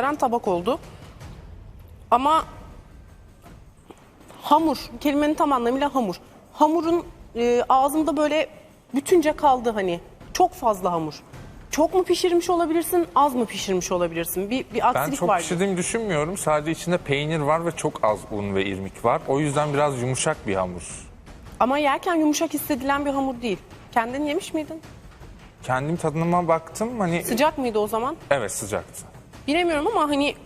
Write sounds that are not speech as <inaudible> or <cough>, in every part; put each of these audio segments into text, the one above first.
veren tabak oldu. Ama hamur, kelimenin tam anlamıyla hamur. Hamurun e, ağzımda böyle bütünce kaldı hani. Çok fazla hamur. Çok mu pişirmiş olabilirsin, az mı pişirmiş olabilirsin? Bir, bir Ben aksilik çok var. pişirdiğimi düşünmüyorum. Sadece içinde peynir var ve çok az un ve irmik var. O yüzden biraz yumuşak bir hamur. Ama yerken yumuşak hissedilen bir hamur değil. Kendin yemiş miydin? Kendim tadına baktım hani Sıcak mıydı o zaman? evet sıcaktı. Bilemiyorum ama hani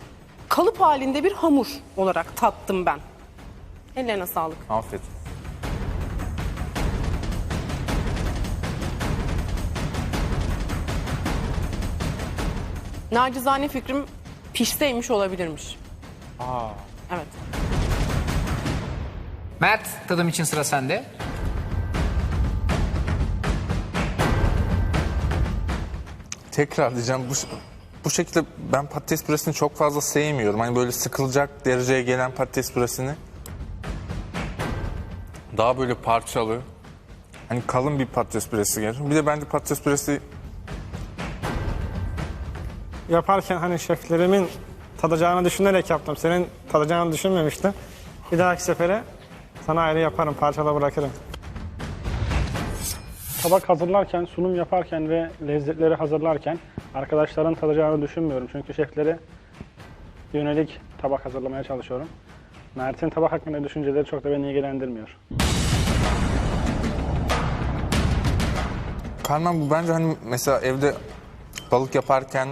kalıp halinde bir hamur olarak tattım ben. Ellerine sağlık. Afiyet. Nacizane fikrim pişseymiş olabilirmiş. Evet. Mert tadım için sıra sende. Tekrar diyeceğim bu, bu şekilde ben patates püresini çok fazla sevmiyorum. Hani böyle sıkılacak dereceye gelen patates püresini. Daha böyle parçalı. Hani kalın bir patates püresi gelir. Bir de bence patates püresi yaparken hani şeflerimin tadacağını düşünerek yaptım. Senin tadacağını düşünmemiştim. Bir dahaki sefere sana ayrı yaparım, parçala bırakırım. Tabak hazırlarken, sunum yaparken ve lezzetleri hazırlarken arkadaşların tadacağını düşünmüyorum. Çünkü şeflere yönelik tabak hazırlamaya çalışıyorum. Mert'in tabak hakkında düşünceleri çok da beni ilgilendirmiyor. Karman bu bence hani mesela evde balık yaparken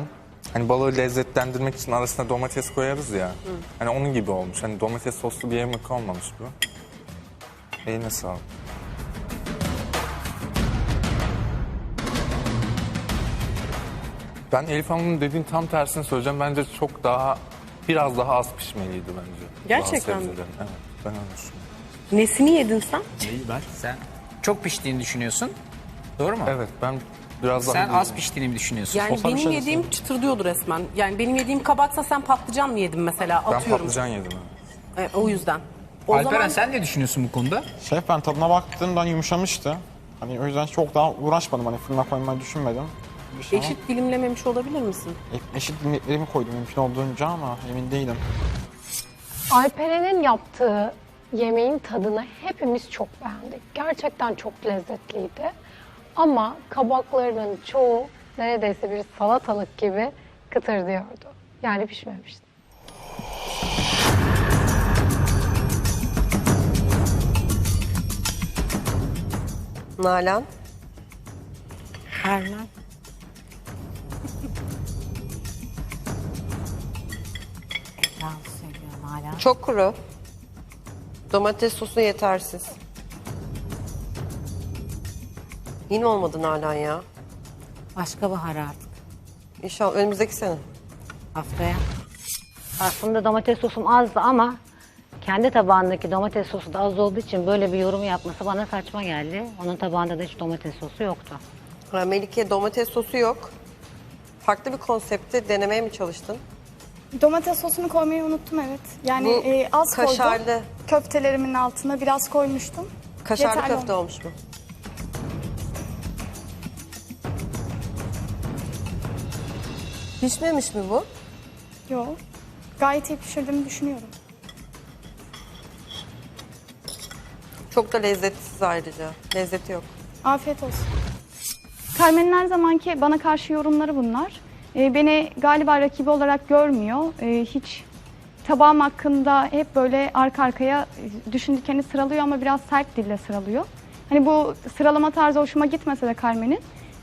hani balığı lezzetlendirmek için arasına domates koyarız ya. Hani onun gibi olmuş. Hani domates soslu bir yemek olmamış bu. Eline sağlık. Ben Elif Hanım'ın dediğin tam tersini söyleyeceğim. Bence çok daha biraz daha az pişmeliydi bence. Gerçekten Bazı mi? sebzelerin. Evet ben öyle düşünüyorum. Nesini yedin sen? Sen çok piştiğini düşünüyorsun. Doğru mu? Evet ben biraz daha... Sen az piştiğini mi düşünüyorsun? Yani bir benim şey yediğim çıtırdıyordu resmen. Yani benim yediğim kabaksa sen patlıcan mı yedin mesela? Ben Atıyorum. patlıcan yedim. evet. E, o yüzden. O Alperen zaman sen ne düşünüyorsun bu konuda? Şef ben tadına baktığımdan yumuşamıştı. Hani o yüzden çok daha uğraşmadım. Hani fırına koymayı düşünmedim. Bir şey eşit dilimlememiş olabilir misin? ama e- eşit limitlerimi koydum mümkün olduğunca ama emin değilim. Alperen'in yaptığı yemeğin tadını hepimiz çok beğendik. Gerçekten çok lezzetliydi. Ama kabaklarının çoğu neredeyse bir salatalık gibi kıtır diyordu. Yani pişmemişti. Nalan. Ermen. Çok kuru. Domates sosu yetersiz. Yine olmadı Nalan ya. Başka bahar artık. İnşallah önümüzdeki sene. Haftaya. Aslında domates sosum azdı ama kendi tabağındaki domates sosu da az olduğu için böyle bir yorum yapması bana saçma geldi. Onun tabağında da hiç domates sosu yoktu. Ha, Melike domates sosu yok. Farklı bir konsepti denemeye mi çalıştın? Domates sosunu koymayı unuttum evet. Yani Bu e, az kaşarlı. koydum. Köftelerimin altına biraz koymuştum. Kaşarlı Yeterli köfte olmuş mu? Pişmemiş mi bu? Yok. Gayet iyi pişirdiğimi düşünüyorum. Çok da lezzetsiz ayrıca. Lezzeti yok. Afiyet olsun. Carmen'in her zamanki bana karşı yorumları bunlar. E, beni galiba rakibi olarak görmüyor. E, hiç tabağım hakkında hep böyle arka arkaya e, düşündüklerini sıralıyor ama biraz sert dille sıralıyor. Hani bu sıralama tarzı hoşuma gitmese de Carmen'in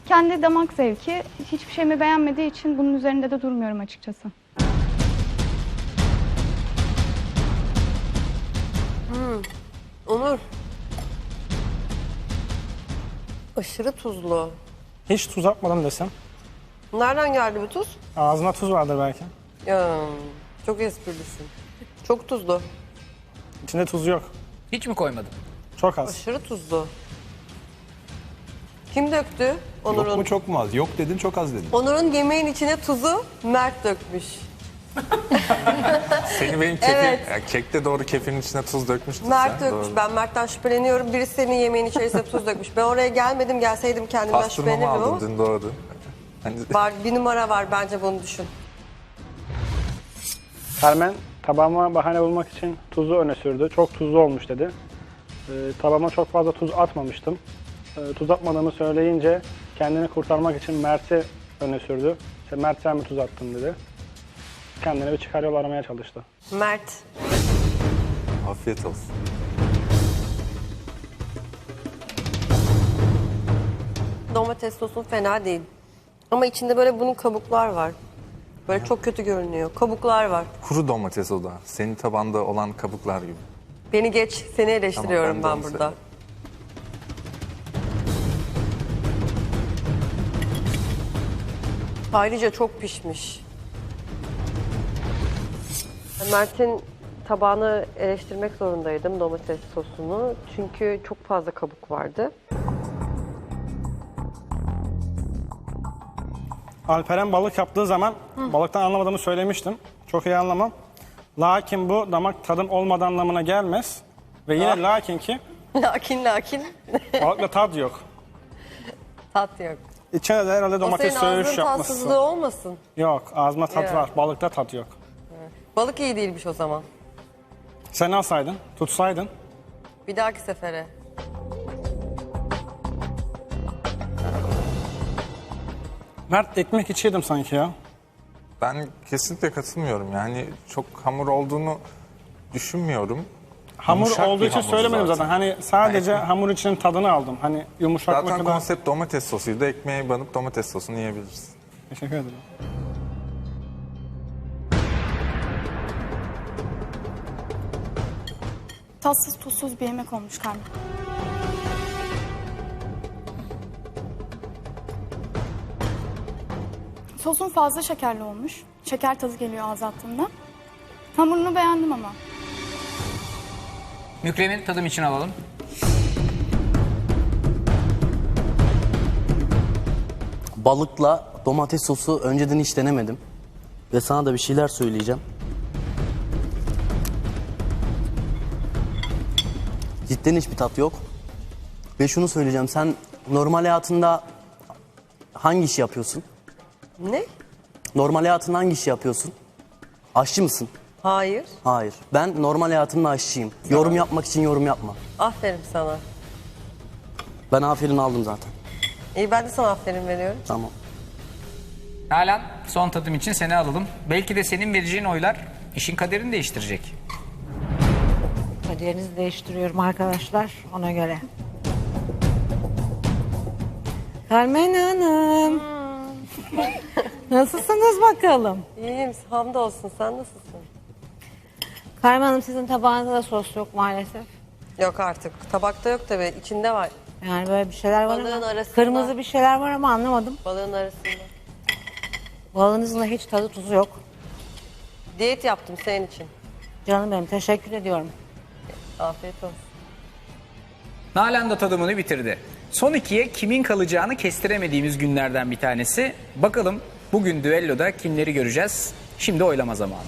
kendi damak zevki hiçbir şeyimi beğenmediği için bunun üzerinde de durmuyorum açıkçası. Onur. Aşırı tuzlu. Hiç tuz atmadım desem. Nereden geldi bu tuz? Ağzına tuz vardır belki. Ya, çok esprilisin. Çok tuzlu. İçinde tuz yok. Hiç mi koymadın? Çok az. Aşırı tuzlu. Kim döktü? Yok Onur'un. mu çok mu az? Yok dedin çok az dedin. Onur'un yemeğin içine tuzu Mert dökmüş. Seni benim kefir, Evet. ya kekte doğru kefirin içine tuz dökmüştün Mert sen. dökmüş. Doğru. Ben Mert'ten şüpheleniyorum. Birisi senin yemeğin içerisine tuz dökmüş. Ben oraya gelmedim. Gelseydim kendimden Pastırmamı şüphelenirim ama. aldın dün doğru. Hani Var, bir numara var bence bunu düşün. Carmen tabağıma bahane bulmak için tuzu öne sürdü. Çok tuzlu olmuş dedi. Ee, tabağıma çok fazla tuz atmamıştım. Ee, tuz atmadığımı söyleyince kendini kurtarmak için Mert'i öne sürdü. İşte Mert sen mi tuz attın dedi. Kendine bir çıkar yol aramaya çalıştı. Mert. Afiyet olsun. Domates sosun fena değil. Ama içinde böyle bunun kabuklar var. Böyle çok kötü görünüyor. Kabuklar var. Kuru domates o da. Senin tabanda olan kabuklar gibi. Beni geç, seni eleştiriyorum ben de ben, onu burada. Ayrıca çok pişmiş. Mert'in tabağını eleştirmek zorundaydım domates sosunu. Çünkü çok fazla kabuk vardı. Alperen balık yaptığı zaman balıktan anlamadığımı söylemiştim. Çok iyi anlamam. Lakin bu damak tadım olmadığı anlamına gelmez. Ve yine lakin ki <laughs> lakin lakin balıkla tat yok. <laughs> tat yok. İçine de herhalde O domates senin söğüş ağzın yapmışsın. tatsızlığı olmasın. Yok ağzıma tat Ya. var. Balıkta tat yok. Balık iyi değilmiş o zaman. Sen alsaydın, tutsaydın. Bir dahaki sefere. Mert ekmek içiyordum sanki ya. Ben kesinlikle katılmıyorum. Yani çok hamur olduğunu düşünmüyorum. Hamur Yumuşak olduğu bir için hamur söylemedim zaten. Hani sadece ekmek- hamur için tadını aldım. Hani yumuşaklık Zaten kadar. konsept domates sosuydu. Ekmeğe banıp domates sosunu yiyebilirsin. Teşekkür ederim. Tatsız tuzsuz bir yemek olmuş Carmen. Sosun fazla şekerli olmuş. Şeker tadı geliyor ağız attığımda. Hamurunu beğendim ama. Mükremin tadım için alalım. Balıkla domates sosu önceden hiç denemedim. Ve sana da bir şeyler söyleyeceğim. Cidden hiçbir tat yok. Ve şunu söyleyeceğim. Sen normal hayatında hangi işi yapıyorsun? Ne? Normal hayatında hangi işi yapıyorsun? Aşçı mısın? Hayır. Hayır. Ben normal hayatımda aşçıyım. Yorum yapmak için yorum yapma. Aferin sana. Ben aferin aldım zaten. İyi ben de sana aferin veriyorum. Tamam. Nalan son tadım için seni alalım. Belki de senin vereceğin oylar işin kaderini değiştirecek. Kaderinizi değiştiriyorum arkadaşlar ona göre. Carmen Hanım. <laughs> Nasılsınız bakalım? İyiyim hamdolsun sen nasılsın? Carmen Hanım sizin tabağınızda da sos yok maalesef. Yok artık. Tabakta yok tabii. içinde var. Yani böyle bir şeyler var Balığın ama arasında. kırmızı bir şeyler var ama anlamadım. Balığın arasında. Balığınızın da hiç tadı tuzu yok. Diyet yaptım senin için. Canım benim teşekkür ediyorum. Afiyet olsun. Nalan da tadımını bitirdi. Son ikiye kimin kalacağını kestiremediğimiz günlerden bir tanesi. Bakalım bugün düelloda kimleri göreceğiz? Şimdi oylama zamanı.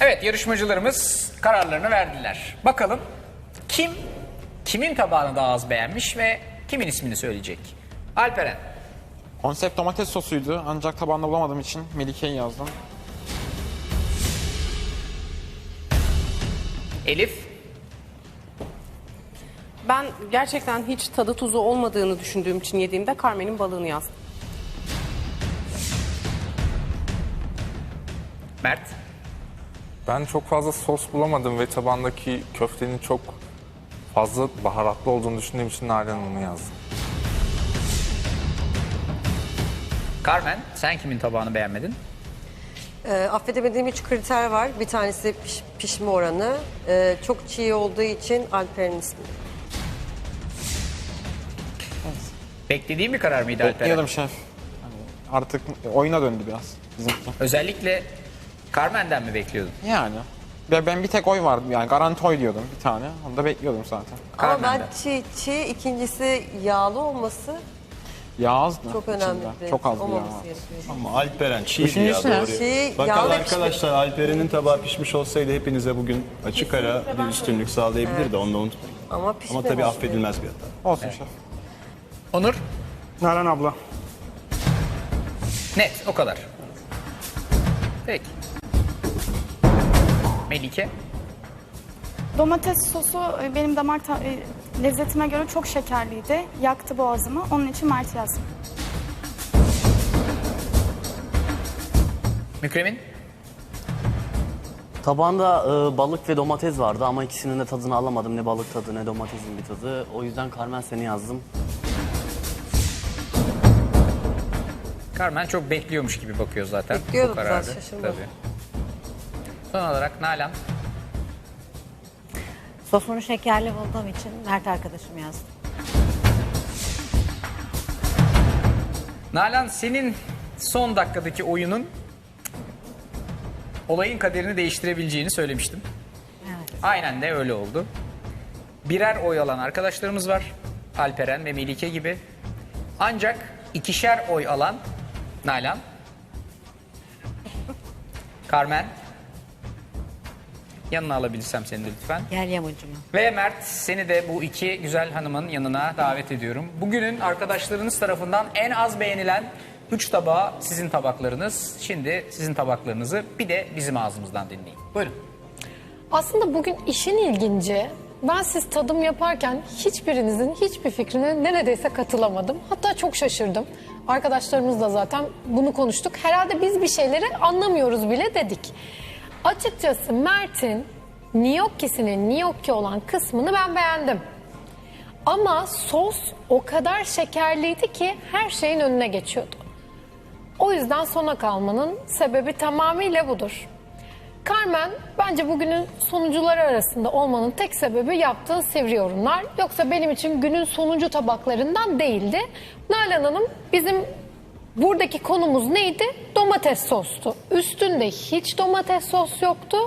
Evet yarışmacılarımız kararlarını verdiler. Bakalım kim kimin tabağını daha az beğenmiş ve kimin ismini söyleyecek? Alperen. Konsept domates sosuydu ancak tabağında bulamadığım için Melike'yi yazdım. Elif. Ben gerçekten hiç tadı tuzu olmadığını düşündüğüm için yediğimde Carmen'in balığını yazdım. Mert. Ben çok fazla sos bulamadım ve tabandaki köftenin çok fazla baharatlı olduğunu düşündüğüm için Nalan Hanım'ı yazdım. Carmen sen kimin tabağını beğenmedin? Ee, affedemediğim üç kriter var. Bir tanesi piş- pişme oranı. Ee, çok çiğ olduğu için Alper'in ismi. Beklediğin bir karar mıydı Alperen? Bekliyordum şef. Hani artık oyuna döndü biraz bizimki. Özellikle Carmen'den mi bekliyordun? Yani. Ve ben bir tek oy vardı yani garanti oy diyordum bir tane. Onu da bekliyordum zaten. Ama ben Carmen'den. çiğ, çiğ, ikincisi yağlı olması Yağ azdı çok önemli. içinde. bir Çok az bir yağ olmaması gerekiyor. Ama Alperen çiğ ya doğru. Çiğ, Bakın yağlı arkadaşlar Alperen'in tabağı pişmiş olsaydı hepinize bugün açık ara bir üstünlük sağlayabilirdi. Onu da unutmayın. Ama Ama pişmemiş. tabii affedilmez bir hata. Olsun şef. Onur. Nalan abla. Net o kadar. Peki. Melike. Domates sosu e, benim damak ta- e, lezzetime göre çok şekerliydi. Yaktı boğazımı. Onun için Mert yazdım. Mükremin. Tabağında e, balık ve domates vardı ama ikisinin de tadını alamadım. Ne balık tadı ne domatesin bir tadı. O yüzden Carmen seni yazdım. Carmen çok bekliyormuş gibi bakıyor zaten. Bekliyordum bu kararı. zaten, şaşırmadım. Tabii. Son olarak Nalan. Sosunu şekerli bulduğum için Mert arkadaşım yazdı. Nalan senin son dakikadaki oyunun olayın kaderini değiştirebileceğini söylemiştim. Evet. Aynen de öyle oldu. Birer oy alan arkadaşlarımız var. Alperen ve Melike gibi. Ancak ikişer oy alan Nalan, Carmen, yanına alabilirsem seni de lütfen. Gel yamucuma. Ve Mert seni de bu iki güzel hanımın yanına davet ediyorum. Bugünün arkadaşlarınız tarafından en az beğenilen 3 tabağı sizin tabaklarınız. Şimdi sizin tabaklarınızı bir de bizim ağzımızdan dinleyin. Buyurun. Aslında bugün işin ilginci ben siz tadım yaparken hiçbirinizin hiçbir fikrine neredeyse katılamadım. Hatta çok şaşırdım. Arkadaşlarımızla zaten bunu konuştuk. Herhalde biz bir şeyleri anlamıyoruz bile dedik. Açıkçası Mert'in gnocchi'sinin gnocchi olan kısmını ben beğendim. Ama sos o kadar şekerliydi ki her şeyin önüne geçiyordu. O yüzden sona kalmanın sebebi tamamıyla budur. Carmen bence bugünün sonucuları arasında olmanın tek sebebi yaptığın sivri yorumlar. Yoksa benim için günün sonuncu tabaklarından değildi. Nalan Hanım bizim buradaki konumuz neydi? Domates sostu. Üstünde hiç domates sos yoktu.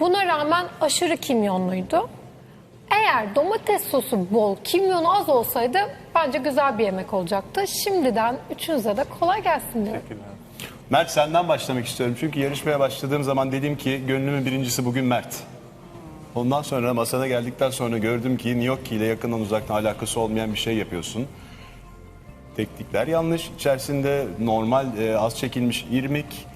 Buna rağmen aşırı kimyonluydu. Eğer domates sosu bol, kimyonu az olsaydı bence güzel bir yemek olacaktı. Şimdiden üçünüze de kolay gelsin diyorum. Mert senden başlamak istiyorum. Çünkü yarışmaya başladığım zaman dedim ki gönlümün birincisi bugün Mert. Ondan sonra masana geldikten sonra gördüm ki gnocchi ile yakından uzaktan alakası olmayan bir şey yapıyorsun. Teknikler yanlış. İçerisinde normal e, az çekilmiş irmik,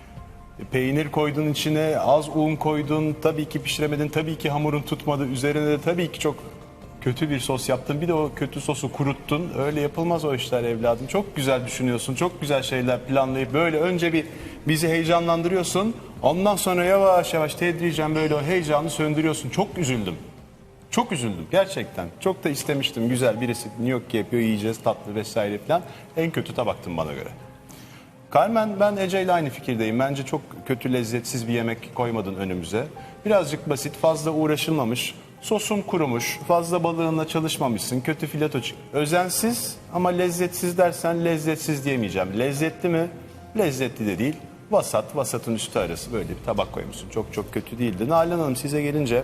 e, peynir koydun içine, az un koydun. Tabii ki pişiremedin, tabii ki hamurun tutmadı. Üzerine de tabii ki çok kötü bir sos yaptın. Bir de o kötü sosu kuruttun. Öyle yapılmaz o işler evladım. Çok güzel düşünüyorsun. Çok güzel şeyler planlayıp böyle önce bir bizi heyecanlandırıyorsun. Ondan sonra yavaş yavaş tedricen böyle o heyecanı söndürüyorsun. Çok üzüldüm. Çok üzüldüm gerçekten. Çok da istemiştim. Güzel birisi gnocchi yapıyor yiyeceğiz tatlı vesaire falan. En kötü tabaktın bana göre. Carmen ben Ece ile aynı fikirdeyim. Bence çok kötü lezzetsiz bir yemek koymadın önümüze. Birazcık basit, fazla uğraşılmamış. Sosun kurumuş, fazla balığınla çalışmamışsın. Kötü fileto çık. Özensiz ama lezzetsiz dersen lezzetsiz diyemeyeceğim. Lezzetli mi? Lezzetli de değil. Vasat, vasatın üstü arası böyle bir tabak koymuşsun. Çok çok kötü değildi. Nalan Hanım size gelince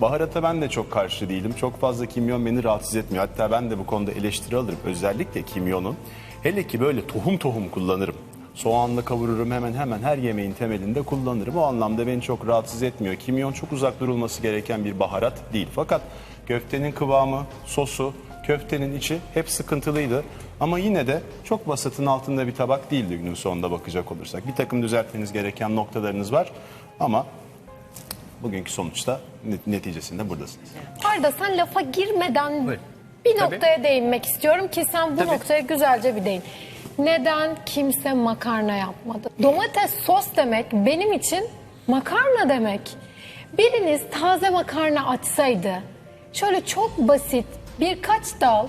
baharata ben de çok karşı değilim. Çok fazla kimyon beni rahatsız etmiyor. Hatta ben de bu konuda eleştiri alırım. Özellikle kimyonun. Hele ki böyle tohum tohum kullanırım. Soğanla kavururum hemen hemen her yemeğin temelinde kullanırım. O anlamda beni çok rahatsız etmiyor. Kimyon çok uzak durulması gereken bir baharat değil. Fakat köftenin kıvamı, sosu, köftenin içi hep sıkıntılıydı. Ama yine de çok vasatın altında bir tabak değildi günün sonunda bakacak olursak. Bir takım düzeltmeniz gereken noktalarınız var. Ama bugünkü sonuçta net- neticesinde buradasınız. Arda sen lafa girmeden Buyurun. bir Tabii. noktaya değinmek istiyorum ki sen bu Tabii. noktaya güzelce bir değin. Neden kimse makarna yapmadı? Domates sos demek benim için makarna demek. Biriniz taze makarna açsaydı, şöyle çok basit birkaç dal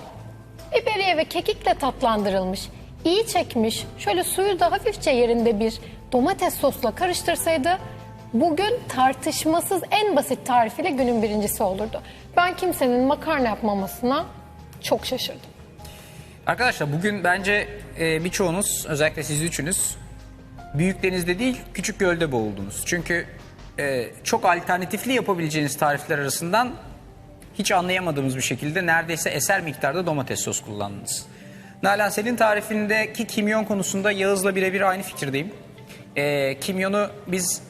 biberiye ve kekikle tatlandırılmış, iyi çekmiş, şöyle suyu da hafifçe yerinde bir domates sosla karıştırsaydı bugün tartışmasız en basit tarifiyle günün birincisi olurdu. Ben kimsenin makarna yapmamasına çok şaşırdım. Arkadaşlar bugün bence e, birçoğunuz özellikle siz üçünüz büyük denizde değil küçük gölde boğuldunuz. Çünkü e, çok alternatifli yapabileceğiniz tarifler arasından hiç anlayamadığımız bir şekilde neredeyse eser miktarda domates sos kullandınız. Nalan senin tarifindeki kimyon konusunda Yağız'la birebir aynı fikirdeyim. E, kimyonu biz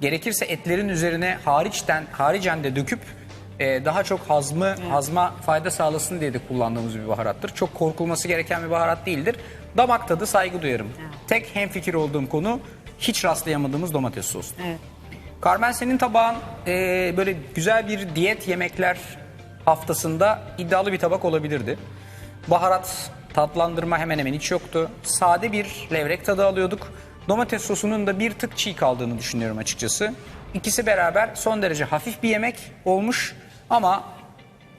gerekirse etlerin üzerine hariçten haricen de döküp e, daha çok hazmı hazma fayda sağlasın diye de kullandığımız bir baharattır. Çok korkulması gereken bir baharat değildir. Damak tadı saygı duyarım. Tek hemfikir olduğum konu hiç rastlayamadığımız domates sosu. Evet. Carmen senin tabağın eee, böyle güzel bir diyet yemekler haftasında iddialı bir tabak olabilirdi. Baharat, tatlandırma hemen hemen hiç yoktu. Sade bir levrek tadı alıyorduk. Domates sosunun da bir tık çiğ kaldığını düşünüyorum açıkçası. İkisi beraber son derece hafif bir yemek olmuş ama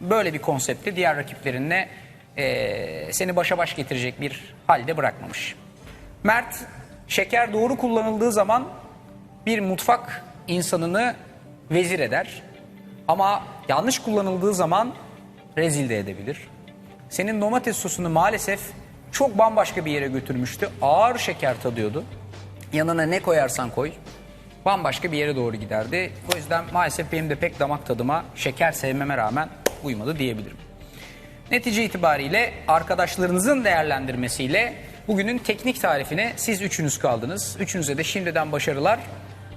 böyle bir konsepti diğer rakiplerinle eee, seni başa baş getirecek bir halde bırakmamış. Mert, şeker doğru kullanıldığı zaman bir mutfak insanını vezir eder. Ama yanlış kullanıldığı zaman rezil de edebilir. Senin domates sosunu maalesef çok bambaşka bir yere götürmüştü. Ağır şeker tadıyordu. Yanına ne koyarsan koy bambaşka bir yere doğru giderdi. O yüzden maalesef benim de pek damak tadıma şeker sevmeme rağmen uymadı diyebilirim. Netice itibariyle arkadaşlarınızın değerlendirmesiyle bugünün teknik tarifine siz üçünüz kaldınız. Üçünüze de şimdiden başarılar.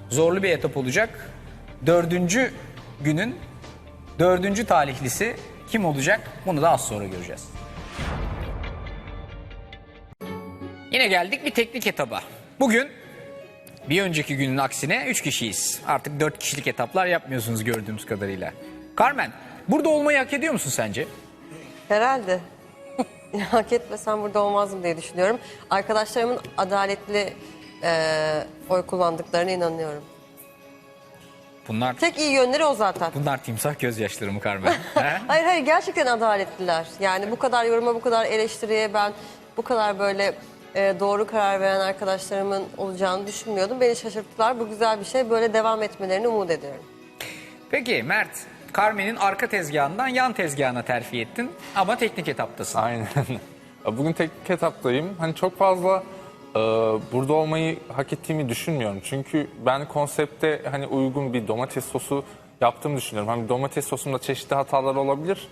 Zorlu bir etap olacak. Dördüncü günün dördüncü talihlisi kim olacak bunu da az sonra göreceğiz. Yine geldik bir teknik etaba. Bugün bir önceki günün aksine 3 kişiyiz. Artık 4 kişilik etaplar yapmıyorsunuz gördüğümüz kadarıyla. Carmen, burada olmayı hak ediyor musun sence? Herhalde. <laughs> Hak etmesem burada olmazdım diye düşünüyorum. Arkadaşlarımın adaletli e, oy kullandıklarına inanıyorum. Bunlar Tek iyi yönleri o zaten. bunlar timsah gözyaşları mı Carmen? <laughs> He? Hayır hayır gerçekten adaletliler. Yani bu kadar yoruma, bu kadar eleştiriye ben bu kadar böyle e, doğru karar veren arkadaşlarımın olacağını düşünmüyordum. Beni şaşırttılar. Bu güzel bir şey. Böyle devam etmelerini umut ediyorum. Peki Mert, Carmen'in arka tezgahından yan tezgahına terfi ettin ama teknik etaptasın. Aynen. <laughs> Bugün teknik etaptayım. Hani çok fazla e, burada olmayı hak ettiğimi düşünmüyorum. Çünkü ben konsepte hani uygun bir domates sosu yaptığımı düşünüyorum. Hani domates sosumda çeşitli hatalar olabilir.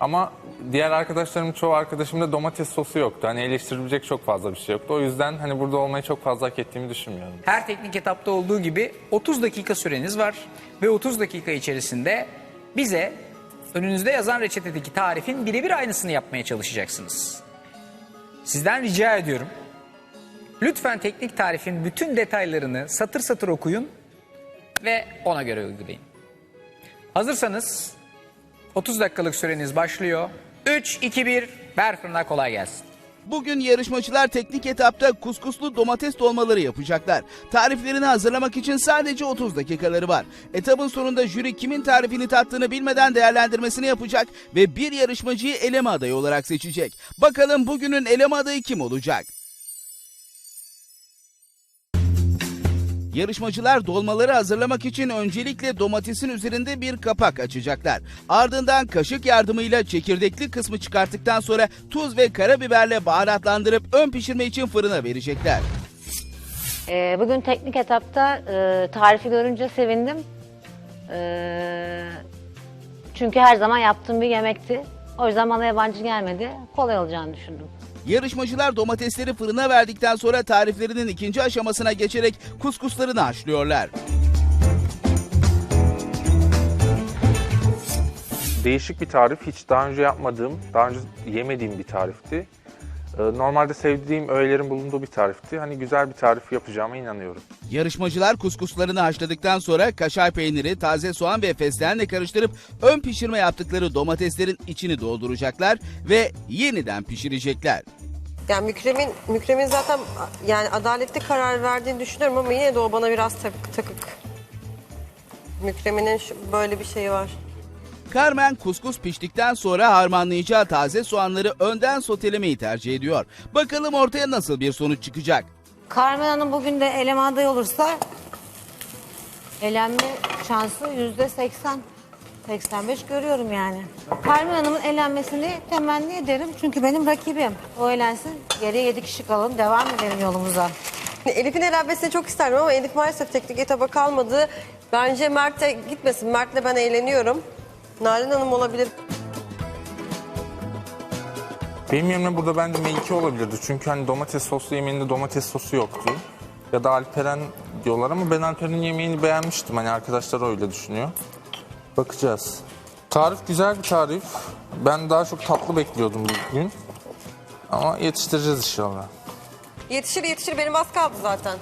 Ama diğer arkadaşlarım çoğu arkadaşımda domates sosu yoktu. Hani eleştirilecek çok fazla bir şey yoktu. O yüzden hani burada olmayı çok fazla hak ettiğimi düşünmüyorum. Her teknik etapta olduğu gibi 30 dakika süreniz var ve 30 dakika içerisinde bize önünüzde yazan reçetedeki tarifin birebir aynısını yapmaya çalışacaksınız. Sizden rica ediyorum. Lütfen teknik tarifin bütün detaylarını satır satır okuyun ve ona göre uygulayın. Hazırsanız 30 dakikalık süreniz başlıyor. 3, 2, 1, ver fırına kolay gelsin. Bugün yarışmacılar teknik etapta kuskuslu domates dolmaları yapacaklar. Tariflerini hazırlamak için sadece 30 dakikaları var. Etapın sonunda jüri kimin tarifini tattığını bilmeden değerlendirmesini yapacak ve bir yarışmacıyı eleme adayı olarak seçecek. Bakalım bugünün eleme adayı kim olacak? Yarışmacılar dolmaları hazırlamak için öncelikle domatesin üzerinde bir kapak açacaklar. Ardından kaşık yardımıyla çekirdekli kısmı çıkarttıktan sonra tuz ve karabiberle baharatlandırıp ön pişirme için fırına verecekler. Ee, bugün teknik etapta e, tarifi görünce sevindim. Ee, çünkü her zaman yaptığım bir yemekti. O yüzden bana yabancı gelmedi. Kolay olacağını düşündüm. Yarışmacılar domatesleri fırına verdikten sonra tariflerinin ikinci aşamasına geçerek kuskuslarını haşlıyorlar. Değişik bir tarif. Hiç daha önce yapmadığım, daha önce yemediğim bir tarifti. Ee, Normalde sevdiğim öğelerin bulunduğu bir tarifti. Hani güzel bir tarif yapacağıma inanıyorum. Yarışmacılar kuskuslarını haşladıktan sonra kaşar peyniri, taze soğan ve fesleğenle karıştırıp ön pişirme yaptıkları domateslerin içini dolduracaklar ve yeniden pişirecekler. Yani Mükremin, Mükremin zaten yani adaletli karar verdiğini düşünüyorum ama yine de o bana biraz takık takık. Mükremin'in şu- böyle bir şeyi var. Carmen kuskus piştikten sonra harmanlayacağı taze soğanları önden sotelemeyi tercih ediyor. Bakalım ortaya nasıl bir sonuç çıkacak. Carmen Hanım bugün de eleme adayı olursa elenme şansı yüzde 80. 85 görüyorum yani. Carmen Hanım'ın elenmesini temenni ederim. Çünkü benim rakibim. O elensin. Geriye 7 kişi kalalım. Devam edelim yolumuza. Elif'in elenmesini çok isterdim ama Elif maalesef teknik etaba kalmadı. Bence Mert'e gitmesin. Mert'le ben eğleniyorum. Nalan Hanım olabilir. Benim yerimde burada bence Melike olabilirdi. Çünkü hani domates soslu yemeğinde domates sosu yoktu. Ya da Alperen diyorlar ama ben Alperen'in yemeğini beğenmiştim. Hani arkadaşlar öyle düşünüyor. Bakacağız. Tarif güzel bir tarif. Ben daha çok tatlı bekliyordum bugün. Ama yetiştireceğiz inşallah. Yetişir yetişir benim az kaldı zaten.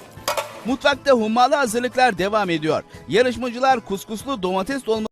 Mutfakta hummalı hazırlıklar devam ediyor. Yarışmacılar kuskuslu domates dolma